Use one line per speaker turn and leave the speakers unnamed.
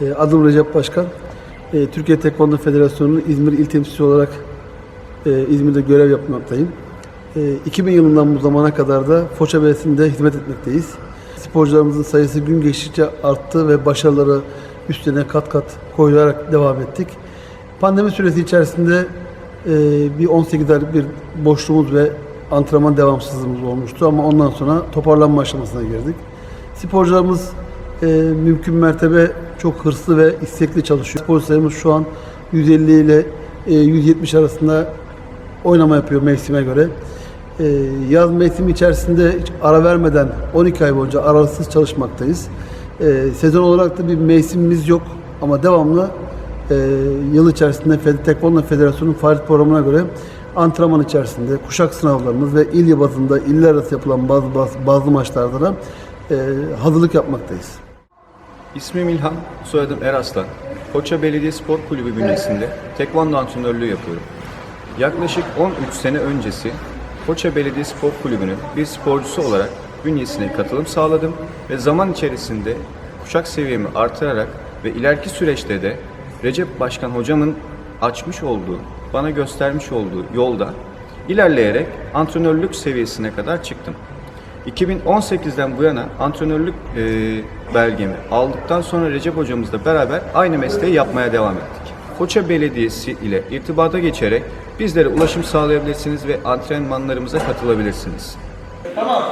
E, adım Recep Başkan. E, Türkiye Tekvando Federasyonu'nun İzmir İl Temsilcisi olarak e, İzmir'de görev yapmaktayım. E, 2000 yılından bu zamana kadar da Foça Belediyesi'nde hizmet etmekteyiz. Sporcularımızın sayısı gün geçtikçe arttı ve başarıları üstüne kat kat koyarak devam ettik. Pandemi süresi içerisinde bir 18 aylık bir boşluğumuz ve antrenman devamsızlığımız olmuştu ama ondan sonra toparlanma aşamasına girdik. Sporcularımız mümkün mertebe çok hırslı ve istekli çalışıyor. Sayımız şu an 150 ile e, 170 arasında oynama yapıyor mevsime göre. E, yaz mevsimi içerisinde hiç ara vermeden 12 ay boyunca aralıksız çalışmaktayız. E, sezon olarak da bir mevsimimiz yok ama devamlı e, yıl içerisinde Tekvando Federasyonu'nun faaliyet programına göre antrenman içerisinde kuşak sınavlarımız ve il bazında iller arası yapılan bazı bazı, bazı maçlarda da e, hazırlık yapmaktayız.
İsmim İlhan, soyadım Eraslan. Foça Belediye Spor Kulübü bünyesinde tekvando antrenörlüğü yapıyorum. Yaklaşık 13 sene öncesi Foça Belediye Spor Kulübü'nün bir sporcusu olarak bünyesine katılım sağladım ve zaman içerisinde kuşak seviyemi artırarak ve ileriki süreçte de Recep Başkan hocamın açmış olduğu, bana göstermiş olduğu yolda ilerleyerek antrenörlük seviyesine kadar çıktım. 2018'den bu yana antrenörlük e, belgemi aldıktan sonra Recep hocamızla beraber aynı mesleği yapmaya devam ettik. Foça Belediyesi ile irtibata geçerek bizlere ulaşım sağlayabilirsiniz ve antrenmanlarımıza katılabilirsiniz.
Tamam.